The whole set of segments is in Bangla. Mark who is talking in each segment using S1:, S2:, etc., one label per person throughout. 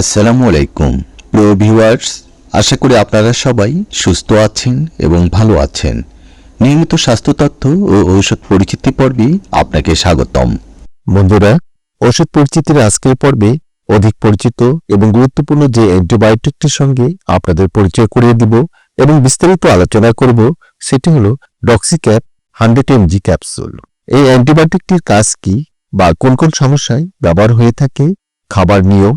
S1: আসসালামু আলাইকুম। প্রিয় ভিউয়ার্স, আশা করি আপনারা সবাই সুস্থ আছেন এবং ভালো আছেন। নিয়মিত স্বাস্থ্য তথ্য ও ঔষধ পরিচিতি পর্বে আপনাকে স্বাগতম।
S2: বন্ধুরা ওষুধ পরিচিতির আজকের পর্বে অধিক পরিচিত এবং গুরুত্বপূর্ণ যে অ্যান্টিবায়োটিকটির সঙ্গে আপনাদের পরিচয় করিয়ে দিব এবং বিস্তারিত আলোচনা করব, সেটি হলো ডক্সিক্যাপ হান্ড্রেড এমজি ক্যাপসুল। এই অ্যান্টিবায়োটিকটির কাজ কি বা কোন কোন সমস্যায় ব্যবহার হয়ে থাকে, খাবার নিয়ম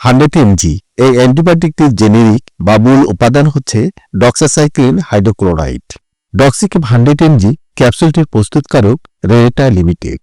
S2: hundred MG. এই অ্যান্টিবায়োটিকটির জেনেরিক বা মূল উপাদান হচ্ছে doxycycline hydrochloride Doxicap hundred MG ক্যাপসুলটির প্রস্তুতকারক রেটা লিমিটেড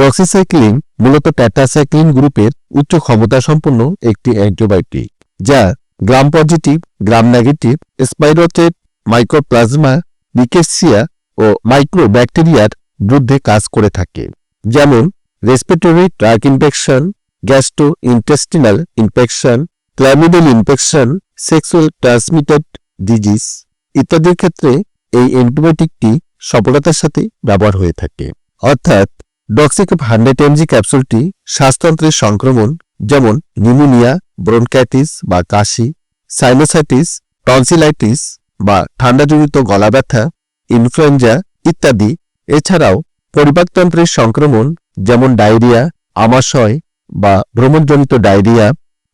S2: ডক্সিসাইক্লিন মূলত ট্যাটাসাইক্লিন গ্রুপের উচ্চ ক্ষমতা সম্পন্ন একটি অ্যান্টিবায়োটিক, যা gram positive gram negative spirochete mycoplasma নিকেসিয়া ও মাইক্রোব্যাকটেরিয়ার বিরুদ্ধে কাজ করে থাকে, যেমন respiratory tract infection gastrointestinal infection chlamydial infection sexual transmitted disease ইত্যাদির ক্ষেত্রে এই অ্যান্টিবায়োটিকটি সফলতার সাথে ব্যবহার হয়ে থাকে। অর্থাৎ ডক্সিকাপ হান্ড্রেড এমজি ক্যাপসুলটি শ্বাসতন্ত্রের সংক্রমণ, যেমন নিউমোনিয়া ব্রোনক্যাটিস বা কাশি সাইনোসাইটিস টনসিলাইটিস বা ঠান্ডাজনিত গলা ব্যথা ইনফ্লুয়েঞ্জা ইত্যাদি। এছাড়াও পরিপাকতন্ত্রের সংক্রমণ, যেমন ডায়রিয়া, আমাশয় বা ভ্রমণজনিত ডায়রিয়া,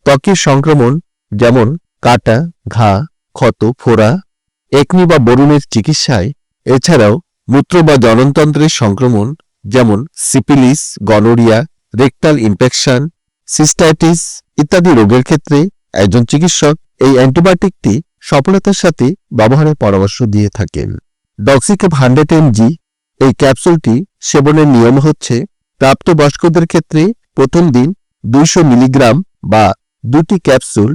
S2: ত্বকের সংক্রমণ যেমন কাটা, ঘা, ক্ষত, ফোড়া, একনি বা বরুণের চিকিৎসায়, এছাড়াও মূত্র বা জননতন্ত্রের সংক্রমণ যেমন syphilis gonorrhoea, rectal infection, cystitis ইত্যাদি রোগের ক্ষেত্রে একজন চিকিৎসক এই অ্যান্টিবায়োটিকটি সফলতার সাথে ব্যবহারের পরামর্শ দিয়ে থাকেন। ডক্সিক্যাপ হান্ড্রেড এমজি এই ক্যাপসুলটি সেবনের নিয়ম হচ্ছে প্রাপ্তবয়স্কদের ক্ষেত্রে প্রথম দিন দুইশো মিলিগ্রাম বা দুটি ক্যাপসুল,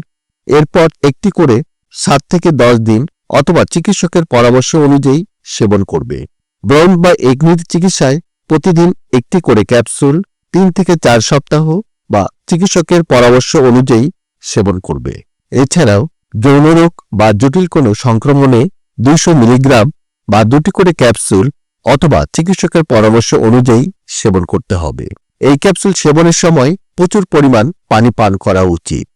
S2: এরপর একটি করে সাত থেকে দশ দিন অথবা চিকিৎসকের পরামর্শ অনুযায়ী সেবন করবে। ব্রণ বা এগনির চিকিৎসায় প্রতিদিন একটি করে ক্যাপসুল, তিন থেকে চার সপ্তাহ বা চিকিৎসকের পরামর্শ অনুযায়ী সেবন করবে। এছাড়াও যৌনরোগ বা জটিল কোনো সংক্রমণে দুইশো মিলিগ্রাম বা দুটি করে ক্যাপসুল অথবা চিকিৎসকের পরামর্শ অনুযায়ী সেবন করতে হবে। এই ক্যাপসুল সেবনের সময় প্রচুর পরিমাণ পানি পান করা উচিত।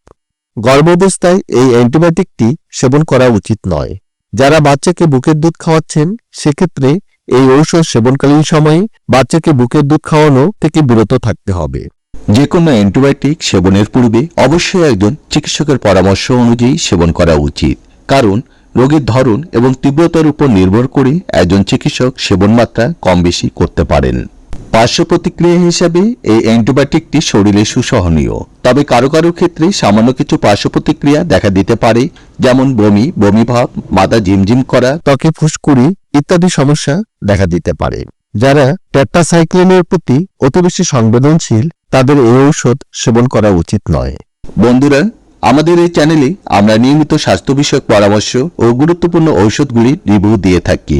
S2: গর্ভাবস্থায় এই অ্যান্টিবায়োটিকটি সেবন করা উচিত নয়। যারা বাচ্চাকে বুকের দুধ খাওয়াচ্ছেন, সেক্ষেত্রে এই ঔষধ সেবনকালীন সময়ে বাচ্চাকে বুকের দুধ খাওয়ানো থেকে বিরত থাকতে হবে।
S1: যে কোনো অ্যান্টিবায়োটিক সেবনের পূর্বে অবশ্যই একজন চিকিৎসকের পরামর্শ অনুযায়ী সেবন করা উচিত। কারণ, রোগের ধরন এবং তীব্রতার উপর নির্ভর করে একজন চিকিৎসক সেবন মাত্রা কম বেশি করতে পারেন। পার্শ্ব প্রতিক্রিয়া হিসাবে এই অ্যান্টিবায়োটিকটি শরীরে সুসহনীয়। তবে কারও কারও ক্ষেত্রে সামান্য কিছু পার্শ্ব প্রতিক্রিয়া দেখা দিতে পারে, যেমন বমি বমিভাব মাথা ঝিমঝিম করা,
S2: ত্বকে ফুসকুড়ি ইত্যাদি সমস্যা দেখা দিতে পারে। যারা টেট্রাসাইক্লিনের প্রতি অতি বেশি সংবেদনশীল, তাদের এই ঔষধ সেবন করা উচিত নয়।
S1: বন্ধুরা, আমাদের এই চ্যানেলে আমরা নিয়মিত স্বাস্থ্য বিষয়ক পরামর্শ ও গুরুত্বপূর্ণ ঔষধগুলি রিভিউ দিয়ে থাকি।